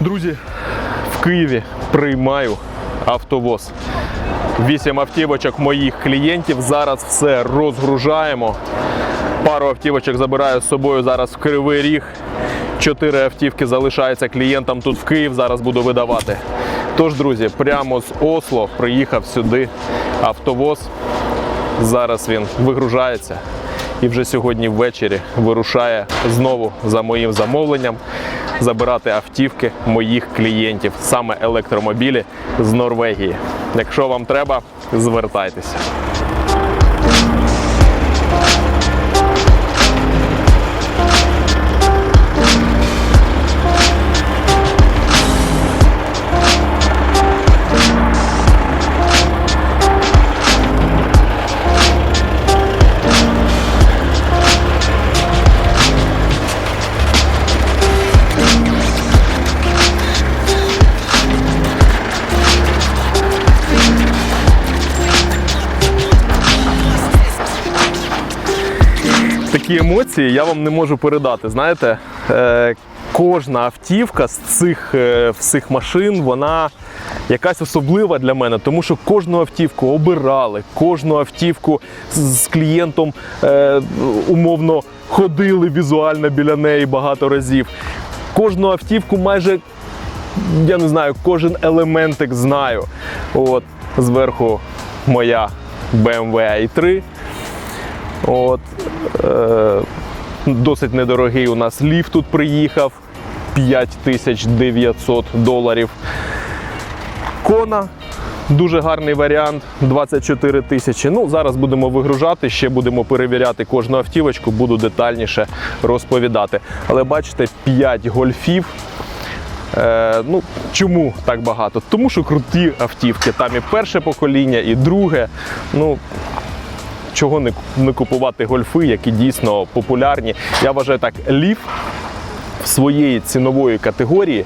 Друзі, в Києві приймаю автовоз. Вісім автівочок моїх клієнтів. Зараз все розгружаємо. Пару автівочок забираю з собою зараз в Кривий Ріг. Чотири автівки залишаються клієнтам тут в Київ. Зараз буду видавати. Тож, друзі, прямо з Осло приїхав сюди автовоз. Зараз він вигружається і вже сьогодні ввечері вирушає знову за моїм замовленням забирати автівки моїх клієнтів, саме електромобілі з Норвегії. Якщо вам треба, звертайтеся. Такі емоції я вам не можу передати. Знаєте, е, кожна автівка з цих е, всіх машин, вона якась особлива для мене, тому що кожну автівку обирали, кожну автівку з, клієнтом е, умовно ходили візуально біля неї багато разів. Кожну автівку майже я не знаю, кожен елементик знаю. От зверху моя BMW i3. От, досить недорогий у нас ліфт тут приїхав 5900 доларів. Кона. Дуже гарний варіант 24 тисячі. Ну, зараз будемо вигружати, ще будемо перевіряти кожну автівочку, буду детальніше розповідати. Але бачите, 5 гольфів. Е, ну, чому так багато? Тому що круті автівки. Там і перше покоління, і друге. Ну, чого не, не купувати гольфи, які дійсно популярні. Я вважаю так, ліф своєї цінової категорії.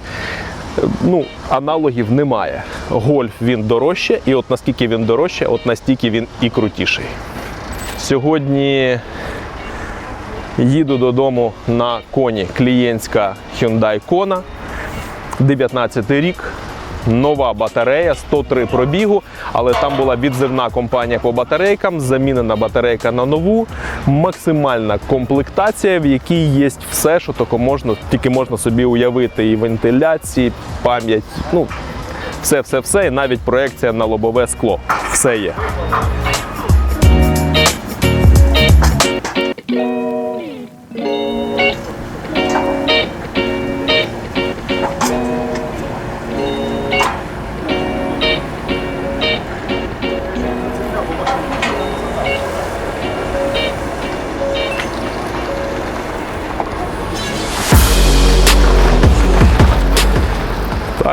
е, Ну, аналогів немає. Гольф він дорожче, і от наскільки він дорожче, от настільки він і крутіший. Сьогодні їду додому на коні клієнтська Hyundai Kona, 19 рік. Нова батарея, 103 пробігу, але там була відзивна компанія по батарейкам, замінена батарейка на нову, максимальна комплектація, в якій є все, що тільки можна, тільки можна собі уявити. І вентиляції, пам'ять, ну все, все, все, і навіть проекція на лобове скло. Все є.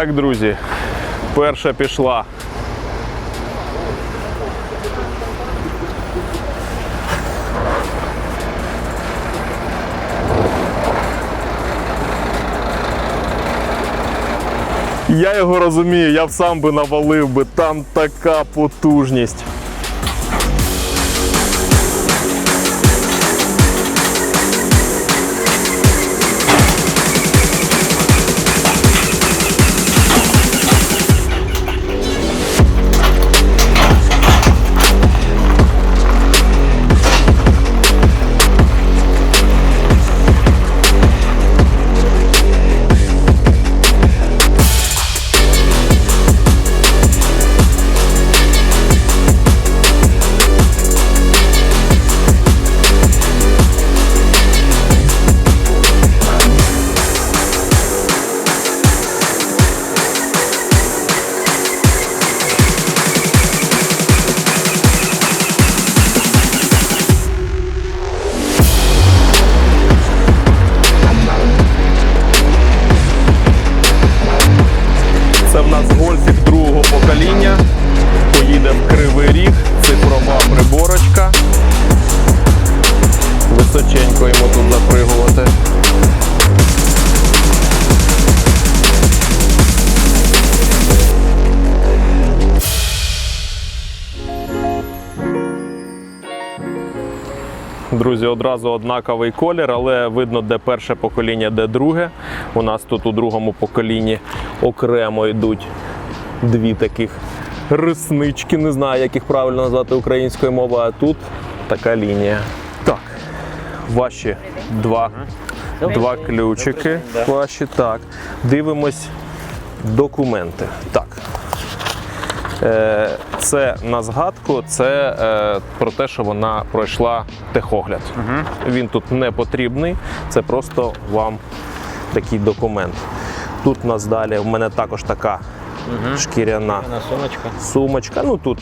Так, друзі, перша пішла. Я його розумію, я б сам би навалив би, там така потужність. вот запригувати. Друзі, одразу однаковий колір, але видно, де перше покоління, де друге. У нас тут у другому поколінні окремо йдуть дві таких реснички. Не знаю, як їх правильно назвати українською мовою, а тут така лінія. Ваші два, два ключики. Ваші так. Дивимось документи. Так. Е, Це на згадку, це е, про те, що вона пройшла техогляд. Він тут не потрібний, це просто вам такий документ. Тут у нас далі в мене також така шкіряна На сумочка. сумочка. Ну тут,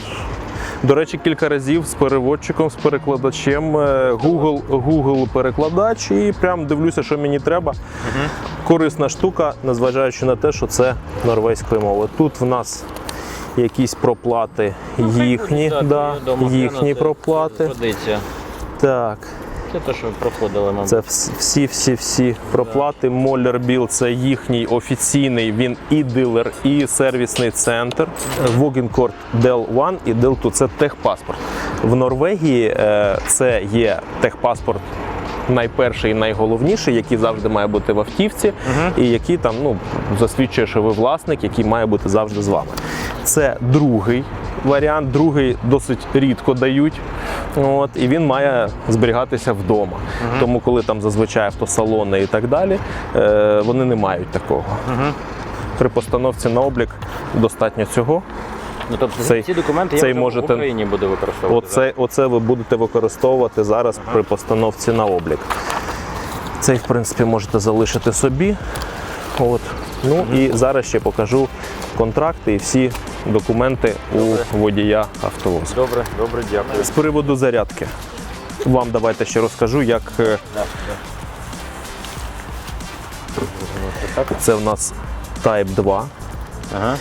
до речі, кілька разів з переводчиком, з перекладачем. е, Google, Google перекладач, і прям дивлюся, що мені треба. Корисна штука, незважаючи на те, що це норвезької мови. Тут в нас якісь проплати їхні, Так, да, їхні проплати. це Так, Це те, що ви проходили, мабуть. це всі, всі, всі проплати. Bill – це їхній офіційний, він і дилер, і сервісний центр. Вогінкорт Dell One і Dell 2 – це техпаспорт. В Норвегії е, це є техпаспорт. Найперший і найголовніший, який завжди має бути в автівці, і який там ну засвідчує, що ви власник, який має бути завжди з вами. Це другий варіант, другий досить рідко дають. От, і він має зберігатися вдома. Тому, коли там зазвичай автосалони і так далі, е, вони не мають такого. При постановці на облік достатньо цього. Ну, тобто цей- ці документи цей я вже можете- в Україні буду використовувати. Оце, оце ви будете використовувати зараз при постановці на облік. Цей, в принципі, можете залишити собі. От. Ну і зараз ще покажу контракти і всі документи у водія автовозу. Добре, добре, дякую. З приводу зарядки. Вам давайте ще розкажу, як е, Да, да. Це в нас Type 2. Ага.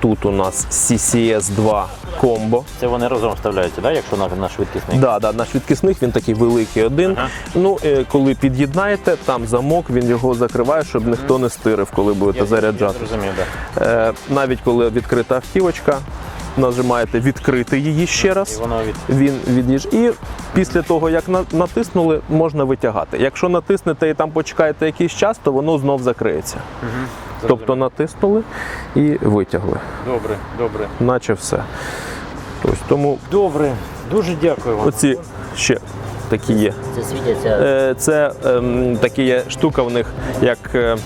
Тут у нас CCS 2 комбо. Це вони разом вставляються, да? якщо на, на швидкісний? Да, да, на швидкісних він такий великий один. Ага. Ну, е, коли під'єднаєте, там замок, він його закриває, щоб ніхто не стирив, коли будете Я заряджати. зрозумів, так. Е, навіть коли відкрита автівочка, нажимаєте відкрити її ще І раз. воно від... Він від'їж. І після того, як на- натиснули, можна витягати. Якщо натиснете і там почекаєте якийсь час, то воно знов закриється. Тобто натиснули і витягли, Добре, добре. наче все. Тобто, тому Добре, дуже дякую вам. оці ще такі є. Це світяться. Е, Це ем, такі є штука в них, як е,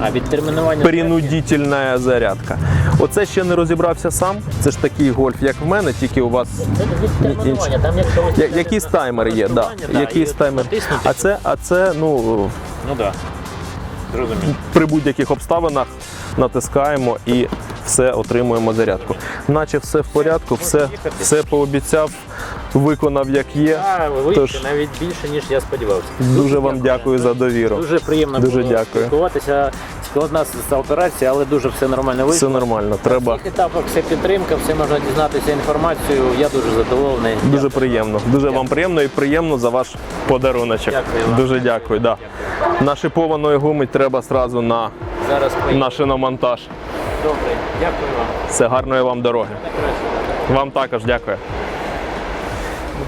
А принудительна зарядка. Оце ще не розібрався сам. Це ж такий гольф, як в мене, тільки у вас Це відтермінування, там якщо ось... я- якийсь таймер є. Да. Да, Якийсь таймер. А це, а це ну, Ну так. Да. Зрозумів. при будь-яких обставинах натискаємо і все отримуємо зарядку. Наче все в порядку, все, все пообіцяв, виконав як є. А, ви Тож- навіть більше, ніж я сподівався. Дуже вам дякую за довіру. Дуже приємно Дуже було дякую. спілкуватися. Складна ця операція, але дуже все нормально вийшло. Все нормально. Треба На всіх етапах все підтримка, все можна дізнатися інформацію. Я дуже задоволений. дуже приємно. Дуже вам приємно і приємно за ваш подаруночок. Дякую вам. Дуже дякую. Да. Нашипованої гуми треба сразу на, Зараз на шиномонтаж. Добре, дякую вам. Все гарної вам дороги. Вам також дякую.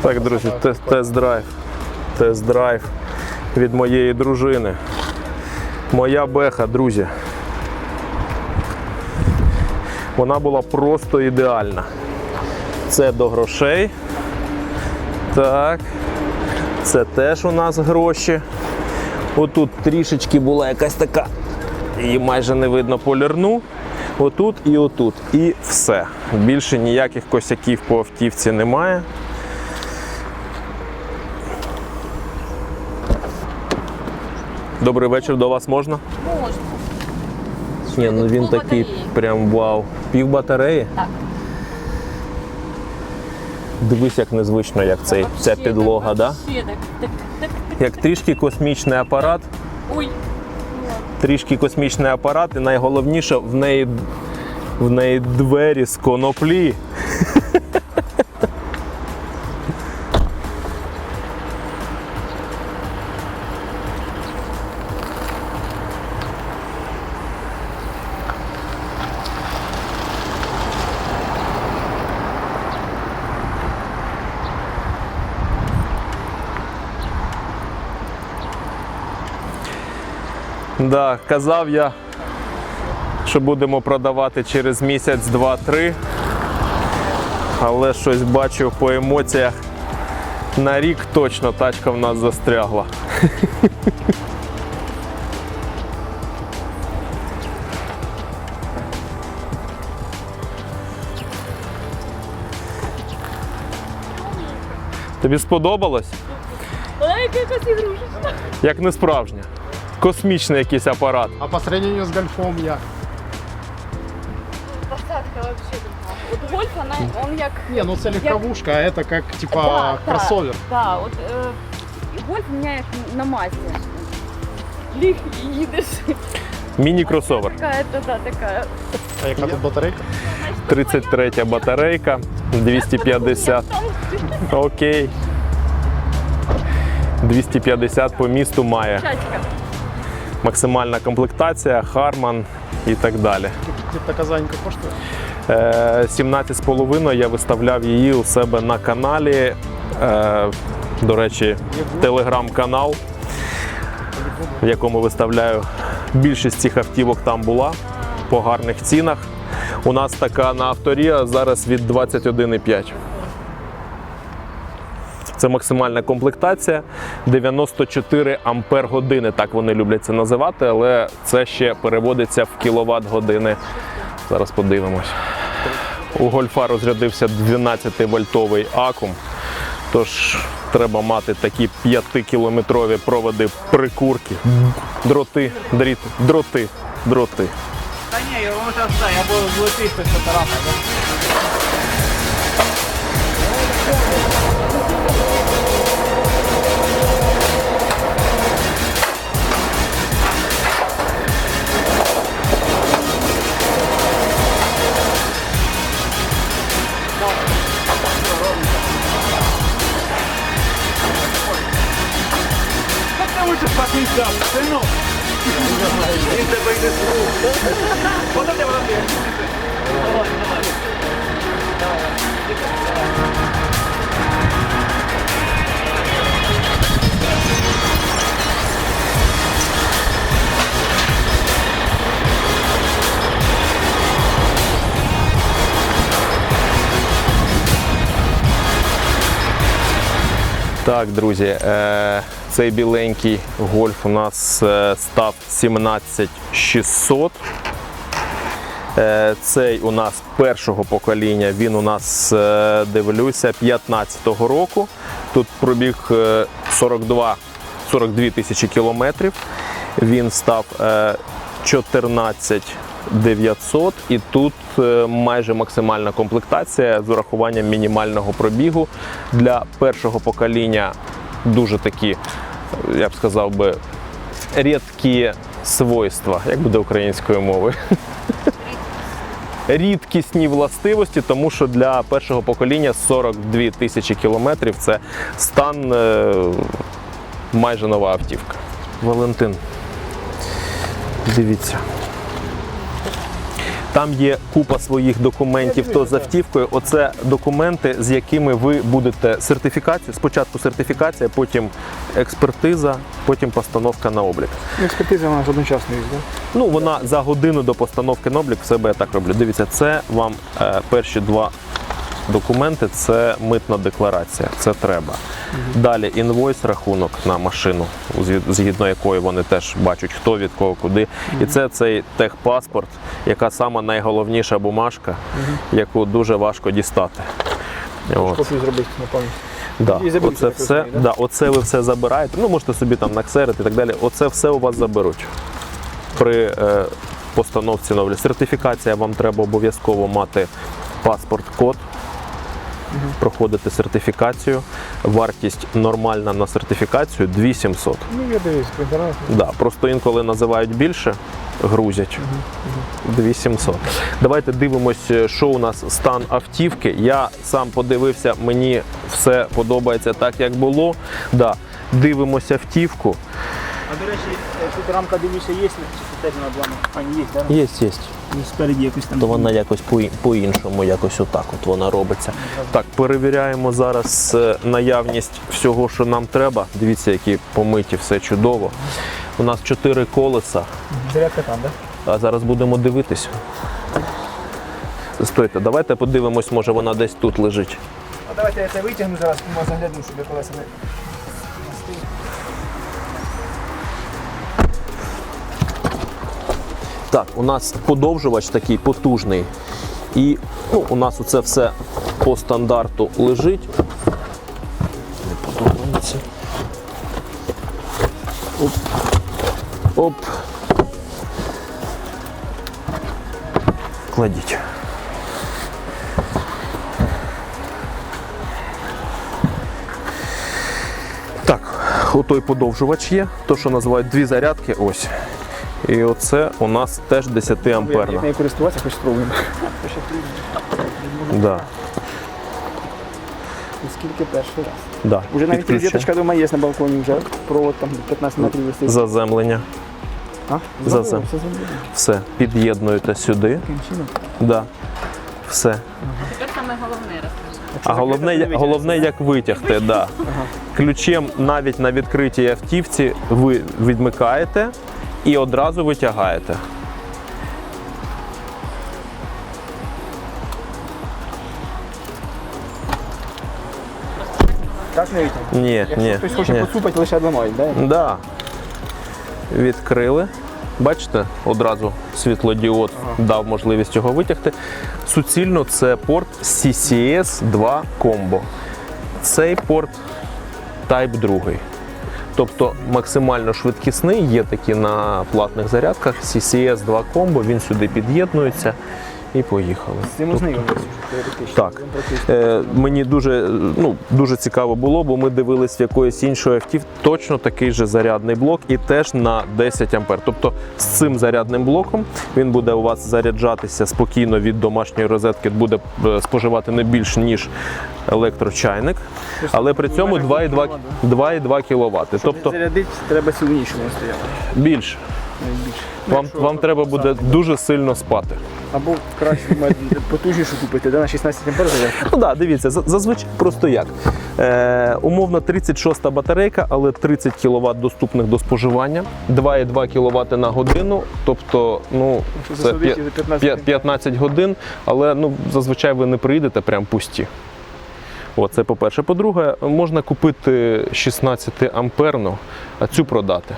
Так, друзі, тест-драйв. Тест-драйв від моєї дружини. Моя беха, друзі. Вона була просто ідеальна. Це до грошей. Так. Це теж у нас гроші. Отут трішечки була якась така, її майже не видно полірну. Отут і отут. І все. Більше ніяких косяків по автівці немає. Добрий вечір, до вас можна? Можна. Ні, ну він Пів такий батареї. прям вау. Пів батареї? Так. Дивись, як незвично, як цей, ця Вообще, підлога, так, да? вообще, так, так, так, так. Як трішки космічний апарат. Ой, трішки космічний апарат, і найголовніше в неї, в неї двері з коноплі. Да, казав я, що будемо продавати через місяць, два-три. Але щось бачу по емоціях. На рік точно тачка в нас застрягла. Тобі сподобалось? Ой, якась ігрушечка. Як не справжня. Космічний якийсь апарат. А по сравнению с гольфом я... Посадка вообще така. От гольф, вона, он як... Не, ну это легковушка, а это как типа Да, кроссовер. Так, да, от е, гольф у мене як на масі. Ліг і їдеш. Міні-кросовер. Така, це, да, така. А яка тут батарейка? 33 батарейка, 250. Окей. 250 по місту має. Чачка. Максимальна комплектація, Харман і так далі. Где-то казанька коштує? Е, 17,5 я виставляв її у себе на каналі. Е, До речі, телеграм-канал, в якому виставляю більшість цих автівок там була по гарних цінах. У нас така на авторія зараз від 21,5. Це максимальна комплектація 94 ампер години. Так вони люблять це називати, але це ще переводиться в кіловат години. Зараз подивимось. У гольфа розрядився 12-вольтовий акум. Тож треба мати такі 5-кілометрові проводи прикурки. Дроти, дріт, дроти, дроти. Та ні, я все, я буду злетити з фотографа. Він тебе йде з рук. Подати, подати. Давай, давай. Так, друзі, е, цей біленький гольф у нас е, став 17600. Е, Цей у нас першого покоління, він у нас, е, дивлюся, 15-го року. Тут пробіг е, 42, 42 тисячі кілометрів. Він став е, 14 900 і тут майже максимальна комплектація з урахуванням мінімального пробігу. Для першого покоління дуже такі, я б сказав би, рідкі свойства, як буде українською мовою. Рідкісні властивості, тому що для першого покоління 42 тисячі кілометрів це стан е, майже нова автівка. Валентин, дивіться. Там є купа своїх документів то з автівкою. Оце документи, з якими ви будете сертифікацію. Спочатку сертифікація, потім експертиза, потім постановка на облік. Експертиза вона нас одночасно є, так? Ну, вона за годину до постановки на облік в себе я так роблю. Дивіться, це вам е, перші два документи це митна декларація. Це треба. Далі інвойс, рахунок на машину, згідно якої вони теж бачать, хто від кого куди. І це цей техпаспорт, яка сама найголовніша бумажка, яку дуже важко дістати. От. Копію зробити на пам'ять. Да. І Оце все, неї, да? да, оце ви все забираєте. Ну, можете собі там наксерити і так далі. Оце все у вас заберуть. При е, постановці облік. Сертифікація вам треба обов'язково мати паспорт-код. Проходити сертифікацію. Вартість нормальна на сертифікацію 2700. Ну, я дивлюсь, інтернеті. Да, просто інколи називають більше, грузять. 2700. Давайте дивимось, що у нас стан автівки. Я сам подивився, мені все подобається так, як було. Да. Дивимося автівку. А до речі, тут рамка дивлюся, є, чи теж? А, є, так? Є, є. Ну, спереді якось там. То вона якось по- по-іншому, якось отак от вона робиться. Так, перевіряємо зараз е, наявність всього, що нам треба. Дивіться, які помиті, все чудово. У нас чотири колеса. Зарядка там, да? А зараз будемо дивитися. Стойте, давайте подивимось, може вона десь тут лежить. А давайте я це витягну зараз, ми заглянемо, щоб я колеса не... Так, у нас подовжувач такий потужний. І ну, у нас оце все по стандарту лежить. Не подобається. Оп. Оп. Кладіть. Так, отой подовжувач є, то, що називають дві зарядки, ось. І оце у нас теж 10 Як амперна. нею користуватися, хоч спробуємо. Да, Скільки перший раз. да. Уже навіть Підключення. розеточка дома є на балконі, вже провод там 15 метрів висить. Заземлення. А? за це. все. Все, під'єднуєте сюди. Таким чином. Да. Все. Тепер саме головне розкажи. А головне, головне як витягти. Да. Ключем навіть на відкритій автівці ви відмикаєте і одразу витягаєте. Так не витягнути? Ні, Якщо ні. хтось хоче ні. поцупати, лише ламають, да? Да. Відкрили. Бачите, одразу світлодіод дав можливість його витягти. Суцільно це порт CCS 2 Combo. Цей порт Type 2. Тобто максимально швидкісний, є такі на платних зарядках. CCS 2 Combo, він сюди під'єднується і поїхали. З цим ознайомилися вже теоретично. Так. Е, мені дуже, ну, дуже цікаво було, бо ми дивились в якоїсь іншої автів точно такий же зарядний блок і теж на 10 ампер. Тобто з цим зарядним блоком він буде у вас заряджатися спокійно від домашньої розетки, буде е, споживати не більш ніж електрочайник, але при цьому 2,2 2,2 кВт. Тобто Зарядити треба сильнішому стояти. більше. Найбільше. Вам, вам треба буде дуже сильно спати. Або краще мати потужнішу купити, да, на 16 ампер зарядку. Ну так, дивіться, зазвичай просто як. Е, умовно 36 батарейка, але 30 кВт доступних до споживання, 2,2 кВт на годину, тобто ну, це засадити п'я- за 15 15 годин, але ну, зазвичай ви не приїдете прям пусті. О, це по-перше. По-друге, можна купити 16 амперну, а цю продати.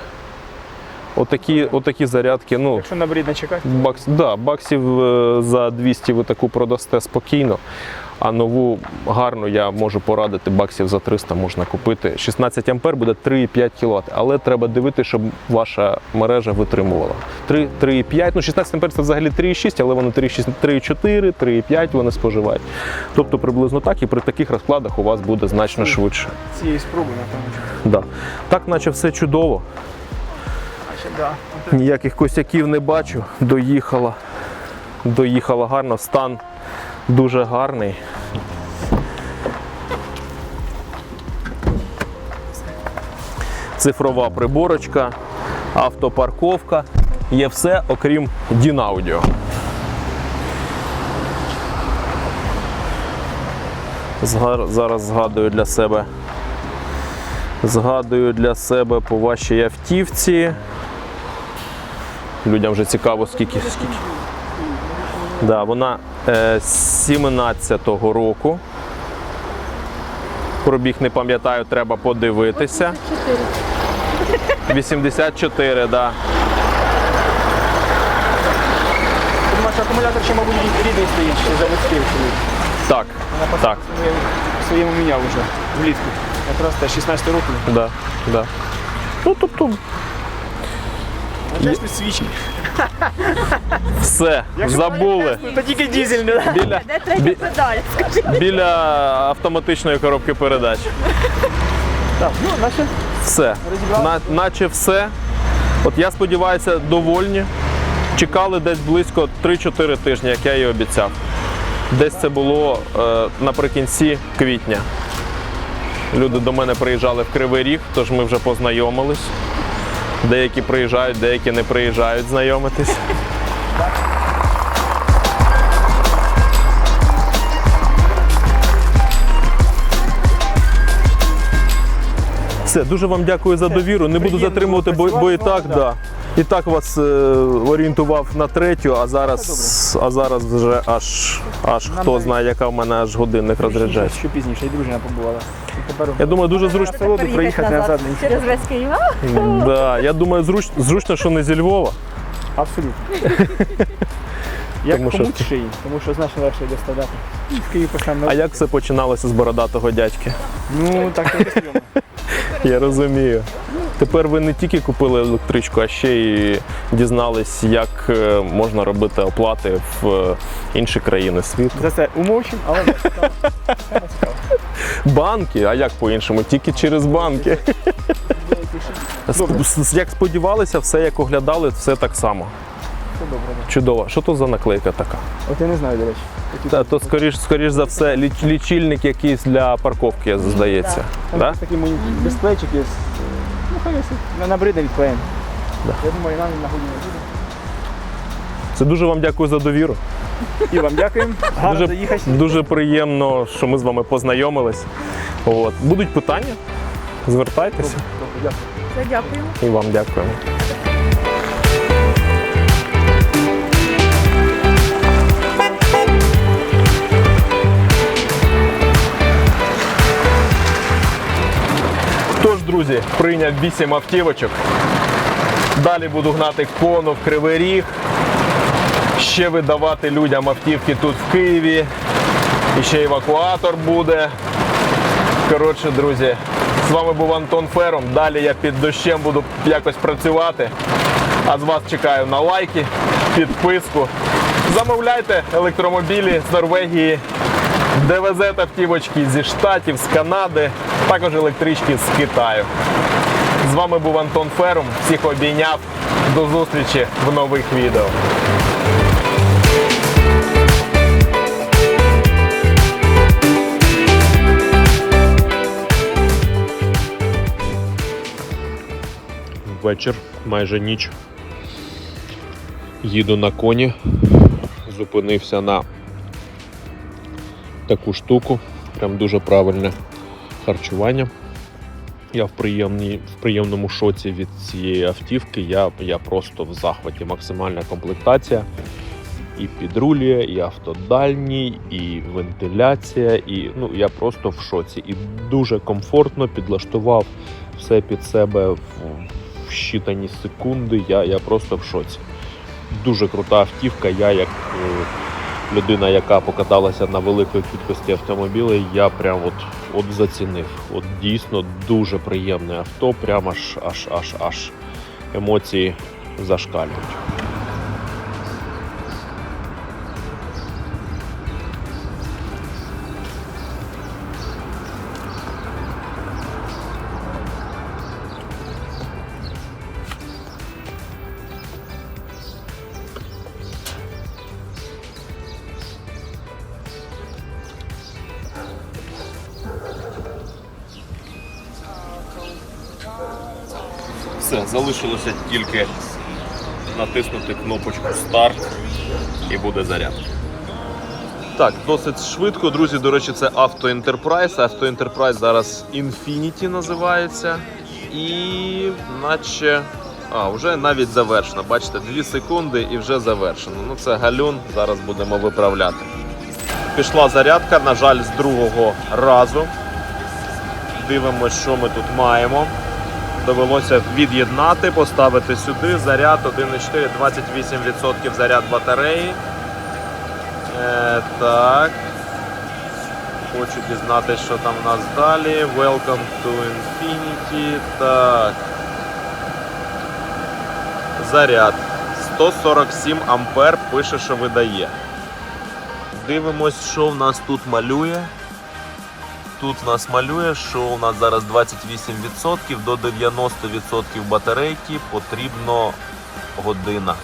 Отакі, отакі зарядки, ну, Якщо на брід не чекати, Бакс, да, баксів е, за 200 ви таку продасте спокійно. А нову гарну я можу порадити, баксів за 300 можна купити. 16 ампер буде 3,5 кВт, але треба дивитися, щоб ваша мережа витримувала. 3, 3,5, ну 16 ампер це взагалі 3,6, але вони 3,6, 3,4, 3,5 вони споживають. Тобто приблизно так, і при таких розкладах у вас буде значно швидше. цієї спроби, напевно. Да. Так, наче все чудово. Ніяких косяків не бачу. Доїхала. Доїхала гарно, стан дуже гарний. Цифрова приборочка, автопарковка. Є все, окрім Дінаудіо. Зараз згадую для себе. Згадую для себе по вашій автівці. Людям вже цікаво, скільки. скільки. Да, вона е, 17-го року. Пробіг не пам'ятаю, треба подивитися. 84, так. Да. Акумулятор ще, мабуть, рідний стоїть, ще заводський. Так, так, Я своєму міняв вже влітку. Якраз те 16 років. да, да. Ну, тобто, Чесно, свічки. все, забули. Та тільки дізель, не? Біля, Де третя бі- педаль? Скажи. біля автоматичної коробки передач. Так, ну, наче Все. На, наче все. От я сподіваюся, довольні. Чекали десь близько 3-4 тижні, як я і обіцяв. Десь це було е, наприкінці квітня. Люди до мене приїжджали в Кривий Ріг, тож ми вже познайомились. Деякі приїжджають, деякі не приїжджають знайомитись. Все, дуже вам дякую за довіру. Не буду затримувати, бо, бо і так, да. І так вас е, орієнтував на третю, а зараз, а зараз вже аж, аж хто знає, яка в мене аж годинник розряджається. Що пізніше, і дружина побувала. І Я думаю, дуже зручно. солоду проїхати назад. Через весь Київ. Да, я думаю, зруч, зручно, що не зі Львова. Абсолютно. Як Тому що- комусь шиї, тому що значно легше доставляти. В Київ. А як все починалося з бородатого дядьки? Ну, так і. Я розумію. Тепер ви не тільки купили електричку, а ще й дізнались, як е, можна робити оплати в е, інші країни світу. За це умовчим, але не цікаво. Банки, а як по-іншому? Тільки через банки. Як сподівалися, все як оглядали, все так само. Добре. да. Чудово. Що то за наклейка така? От я не знаю, до речі. Та, то скоріш, скоріш за все ліч- лічильник якийсь для парковки, здається. Там Да? такий мені дисплейчик є. Ну, хай. На набриде відклеїмо. Да. Я думаю, нам він на не буде. Це дуже вам дякую за довіру. І вам дякуємо. Гарно Дуже, дуже приємно, що ми з вами познайомились. От. Будуть питання? Звертайтеся Добре, дякую. Все, дякуємо. і вам дякуємо. Друзі, прийняв 8 автівочок. Далі буду гнати кону в Кривий Ріг. Ще видавати людям автівки тут в Києві. І ще евакуатор буде. Коротше, друзі, з вами був Антон Фером. Далі я під дощем буду якось працювати. А з вас чекаю на лайки, підписку. Замовляйте електромобілі з Норвегії, ДВЗ автівочки зі Штатів, з Канади, також електрички з Китаю. З вами був Антон Ферум. Всіх обійняв. До зустрічі в нових відео. Вечір, майже ніч. Їду на коні. Зупинився на таку штуку. Прям дуже правильне харчування. Я в, приємній, в приємному шоці від цієї автівки. Я, я просто в захваті. Максимальна комплектація. І підрулює, і автодальній, і вентиляція, і ну я просто в шоці. І дуже комфортно підлаштував все під себе в, в щитані секунди. Я, я просто в шоці. Дуже крута автівка. Я як е, людина, яка покаталася на великій кількості автомобілів, я прям от, от зацінив. От дійсно дуже приємне авто, прямо аж аж аж аж емоції зашкалюють. Все, залишилося тільки натиснути кнопочку старт і буде заряд. Так, досить швидко, друзі. До речі, це Auto Enterprise. Auto Enterprise зараз Infinity називається. І наче. А, вже навіть завершено. Бачите, 2 секунди і вже завершено. Ну це галюн, зараз будемо виправляти. Пішла зарядка, на жаль, з другого разу. Дивимось, що ми тут маємо. Довелося від'єднати, поставити сюди. Заряд 1,4, 28% заряд батареї. Е, так. Хочу дізнатися, що там у нас далі. Welcome to Infinity. Так. Заряд. 147 ампер пише, що видає. Дивимось, що в нас тут малює. Тут нас малює, що у нас зараз 28% до 90% батарейки потрібно година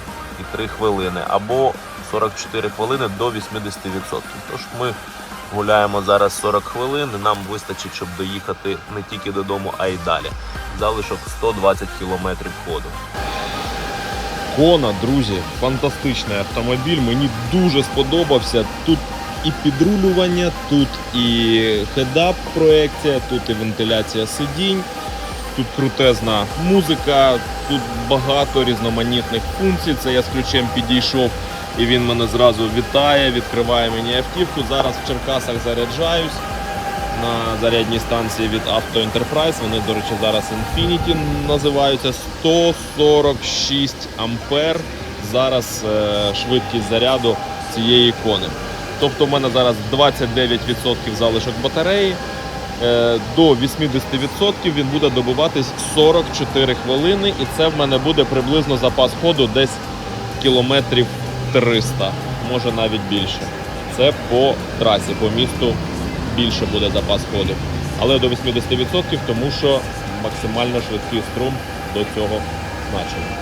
і 3 хвилини, або 44 хвилини до 80%. Тож ми гуляємо зараз 40 хвилин, нам вистачить, щоб доїхати не тільки додому, а й далі. Залишок 120 км ходу. Кона, друзі, фантастичний автомобіль. Мені дуже сподобався. Тут і підрулювання, тут і хедап проекція, тут і вентиляція сидінь. тут крутезна музика, тут багато різноманітних функцій. Це я з ключем підійшов і він мене зразу вітає, відкриває мені автівку. Зараз в Черкасах заряджаюсь на зарядній станції від Auto Enterprise. Вони, до речі, зараз Infinity називаються 146 ампер. Зараз е, швидкість заряду цієї ікони. Тобто в мене зараз 29% залишок батареї. Е, До 80% він буде добиватись 44 хвилини, і це в мене буде приблизно запас ходу десь кілометрів 300, може навіть більше. Це по трасі, по місту більше буде запас ходу. Але до 80%, тому що максимально швидкий струм до цього значення.